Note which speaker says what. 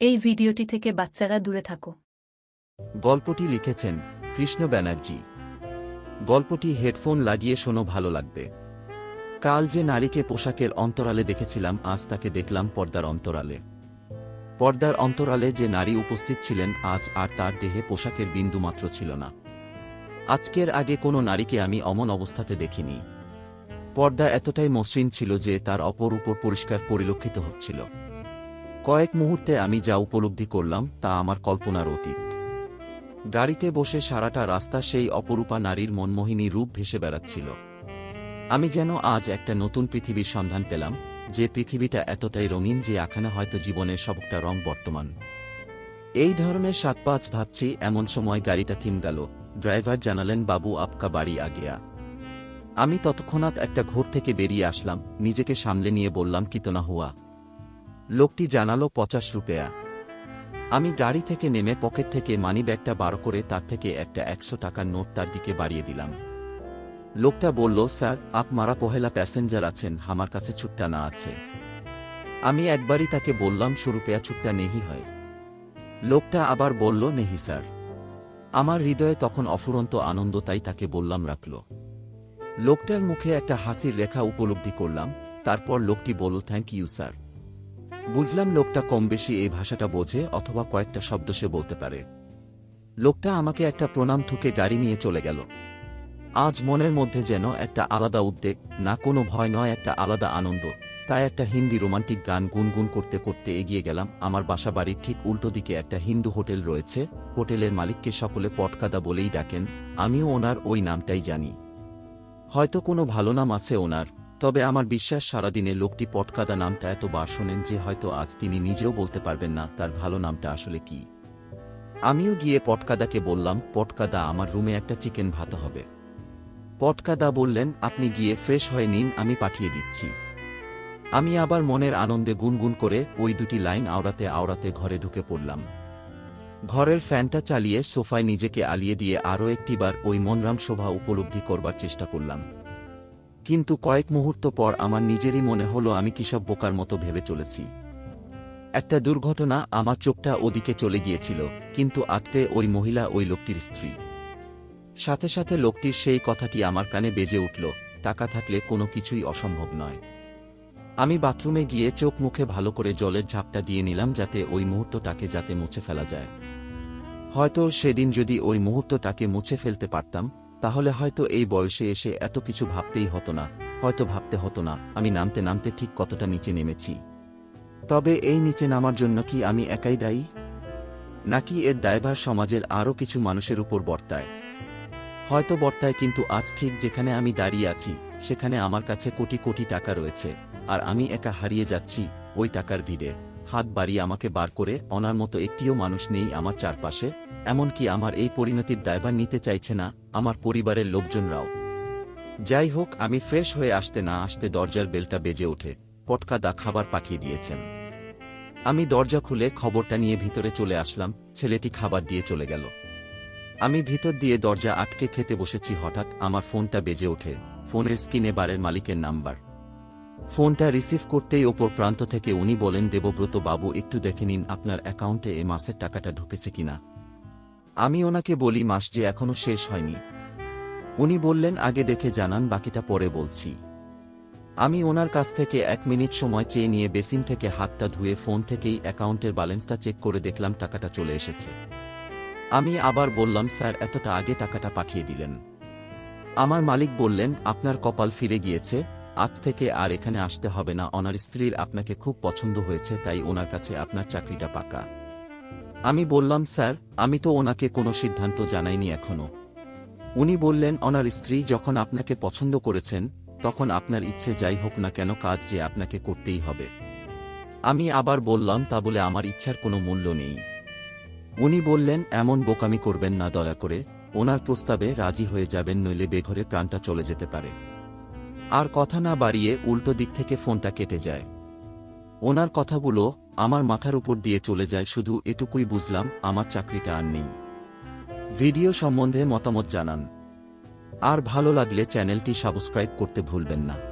Speaker 1: এই ভিডিওটি থেকে বাচ্চারা দূরে থাকো।
Speaker 2: গল্পটি লিখেছেন কৃষ্ণ ব্যানার্জি। গল্পটি হেডফোন লাগিয়ে শোনো, ভালো লাগবে। কাল যে নারীকে পোশাকের অন্তরালে দেখেছিলাম, আজ তাকে দেখলাম পর্দার অন্তরালে। পর্দার অন্তরালে যে নারী উপস্থিত ছিলেন, আজ আর তার দেহে পোশাকের বিন্দুমাত্র ছিল না। আজকের আগে কোনো নারীকে আমি অমন অবস্থাতে দেখিনি। পর্দা এতটাই মসৃণ ছিল যে তার অপর উপর পরিষ্কার পরিলক্ষিত হচ্ছিল। কয়েক মুহূর্তে আমি যা উপলব্ধি করলাম তা আমার কল্পনার অতীত। গাড়িতে বসে সারাটা রাস্তা সেই অপরূপা নারীর মনমোহিনী রূপ ভেসে বেড়াচ্ছিল। আমি যেন আজ একটা নতুন পৃথিবীর সন্ধান পেলাম, যে পৃথিবীটা এতটাই রঙিন যে এখানে হয়তো জীবনের সবটা রং বর্তমান। এই ধরনের সাত পাঁচ ভাবছি, এমন সময় গাড়িটা থিম গেল, ড্রাইভার জানালেন, বাবু, আপকা বাড়ি আগিয়া আমি তৎক্ষণাৎ একটা ঘোর থেকে বেরিয়ে আসলাম, নিজেকে সামলে নিয়ে বললাম, কিতনা হুয়া? লোকটি জানালো পঁচাশ রুপেয়া। আমি গাড়ি থেকে নেমে পকেট থেকে মানি ব্যাগটা বার করে তার থেকে একটা একশো টাকার নোট তার দিকে বাড়িয়ে দিলাম। লোকটা বলল, স্যার, আপ মারা পহেলা প্যাসেঞ্জার আছেন আমার কাছে ছুট্টা না আছে। আমি একবারই তাকে বললাম সুরুপেয়া ছুট্টা নেহি হয়। লোকটা আবার বলল, নেহি, স্যার। আমার হৃদয়ে তখন অফুরন্ত আনন্দ তাই তাকে বললাম, রাখল। লোকটার মুখে একটা হাসির রেখা উপলব্ধি করলাম, তারপর লোকটি বলল, থ্যাংক ইউ, স্যার। বুঝলাম লোকটা কম বেশি এই ভাষাটা বোঝে অথবা কয়েকটা শব্দ সে বলতে পারে। লোকটা আমাকে একটা প্রণাম ঠুকে গাড়ি নিয়ে চলে গেল। আজ মনের মধ্যে যেন একটা আলাদা উদ্বেগ, না কোনো ভয় নয়, একটা আলাদা আনন্দ, তাই একটা হিন্দি রোমান্টিক গান গুনগুন করতে করতে এগিয়ে গেলাম। আমার বাসা বাড়ির ঠিক উল্টো দিকে একটা হিন্দু হোটেল রয়েছে। হোটেলের মালিককে সকলে পটকাদা বলেই ডাকেন, আমিও ওনার ওই নামটাই জানি। হয়তো কোনো ভালো নাম আছে ওনার। তবে আমার বিশ্বাস, সারাদিনে লোকটি পটকাদা নামটা এত বার শোনেন যে হয়তো আজ তিনি নিজেও বলতে পারবেন না, তার ভালো নামটা আসলে কি। আমিও গিয়ে পটকাদাকে বললাম, পটকাদা, আমার রুমে একটা চিকেন ভাত হবে। পটকাদা বললেন, আপনি গিয়ে ফ্রেশ হয়ে নিন, আমি পাঠিয়ে দিচ্ছি। আমি আবার মনের আনন্দে গুনগুন করে ওই দুটি লাইন আওড়াতে আওড়াতে ঘরে ঢুকে পড়লাম। ঘরের ফ্যানটা চালিয়ে সোফায় নিজেকে আলিয়ে দিয়ে আরও একটিবার ওই মনরাম শোভা উপলব্ধি করবার চেষ্টা করলাম। কিন্তু কয়েক মুহূর্ত পর আমার নিজেরই মনে হলো আমি কিসব বোকার মতো ভেবে চলেছি। একটা দুর্ঘটনা আমার চোখটা ওদিকে চলে গিয়েছিল, কিন্তু আটপে ওই মহিলা ওই লোকটির স্ত্রী। সাথে সাথে লোকটির সেই কথাটি আমার কানে বেজে উঠল, টাকা থাকলে কোনো কিছুই অসম্ভব নয়। আমি বাথরুমে গিয়ে চোখ মুখে ভালো করে জলের ঝাপটা দিয়ে নিলাম যাতে ওই মুহূর্তটাকে যাতে মুছে ফেলা যায়। হয়তো সেদিন যদি ওই মুহূর্তটাকে মুছে ফেলতে পারতাম তাহলে হয়তো এই বয়সে এসে এত কিছু ভাবতেই হতো না, হয়তো ভাবতে হতো না, আমি নামতে নামতে ঠিক কতটা নিচে নেমেছি। তবে এই নিচে নামার জন্য কি আমি একাই দায়ী? নাকি এর দায়ভার সমাজের আরও কিছু মানুষের উপর বর্তায়? হয়তো বর্তায় কিন্তু আজ ঠিক যেখানে আমি দাঁড়িয়ে আছি, সেখানে আমার কাছে কোটি কোটি টাকা রয়েছে, আর আমি একা হারিয়ে যাচ্ছি ওই টাকার ভিড়ে। হাত বাড়িয়ে আমাকে বার করে অনার মতো একটিও মানুষ নেই আমার চারপাশে। এমনকি আমার এই পরিণতির দায়ভার নিতে চাইছে না আমার পরিবারের লোকজনরাও। যাই হোক, আমি ফ্রেশ হয়ে আসতে না আসতে দরজার বেলটা বেজে ওঠে। পটকাদা খাবার পাঠিয়ে দিয়েছেন। আমি দরজা খুলে খবরটা নিয়ে ভিতরে চলে আসলাম, ছেলেটি খাবার দিয়ে চলে গেল। আমি ভিতর দিয়ে দরজা আটকে খেতে বসেছি হঠাৎ আমার ফোনটা বেজে ওঠে। ফোনের স্ক্রিনে বারের মালিকের নাম্বার। ফোনটা রিসিভ করতেই ওপর প্রান্ত থেকে উনি বলেন, দেবব্রত বাবু, একটু দেখে নিন আপনার অ্যাকাউন্টে এ মাসের টাকাটা ঢুকেছে কিনা। আমি ওনাকে বলি মাস যে এখনও শেষ হয়নি। উনি বললেন, আগে দেখে জানান, বাকিটা পরে বলছি। আমি ওনার কাছ থেকে এক মিনিট সময় চেয়ে নিয়ে বেসিন থেকে হাতটা ধুয়ে ফোন থেকেই অ্যাকাউন্টের ব্যালেন্সটা চেক করে দেখলাম টাকাটা চলে এসেছে। আমি আবার বললাম, স্যার, এতটা আগে টাকাটা পাঠিয়ে দিলেন। আমার মালিক বললেন, আপনার কপাল ফিরে গিয়েছে, আজ থেকে আর এখানে আসতে হবে না। ওনার স্ত্রীর আপনাকে খুব পছন্দ হয়েছে, তাই ওনার কাছে আপনার চাকরিটা পাকা। আমি বললাম, স্যার, আমি তো ওনাকে কোনো সিদ্ধান্ত জানাইনি এখনও। উনি বললেন, ওনার স্ত্রী যখন আপনাকে পছন্দ করেছেন, তখন আপনার ইচ্ছে যাই হোক না কেন কাজ যে আপনাকে করতেই হবে। আমি আবার বললাম, তা বলে আমার ইচ্ছার কোনো মূল্য নেই। উনি বললেন, এমন বোকামি করবেন না, দয়া করে। ওনার প্রস্তাবে রাজি হয়ে যাবেন, নইলে বেঘরে প্রাণটা চলে যেতে পারে। আর কথা না বাড়িয়ে উল্টো দিক থেকে ফোনটা কেটে যায়। ওনার কথাগুলো আমার মাথার উপর দিয়ে চলে যায়, শুধু এটুকুই বুঝলাম, আমার চাকরিটা আর নেই। ভিডিও সম্বন্ধে মতামত জানান। আর ভালো লাগলে চ্যানেলটি সাবস্ক্রাইব করতে ভুলবেন না।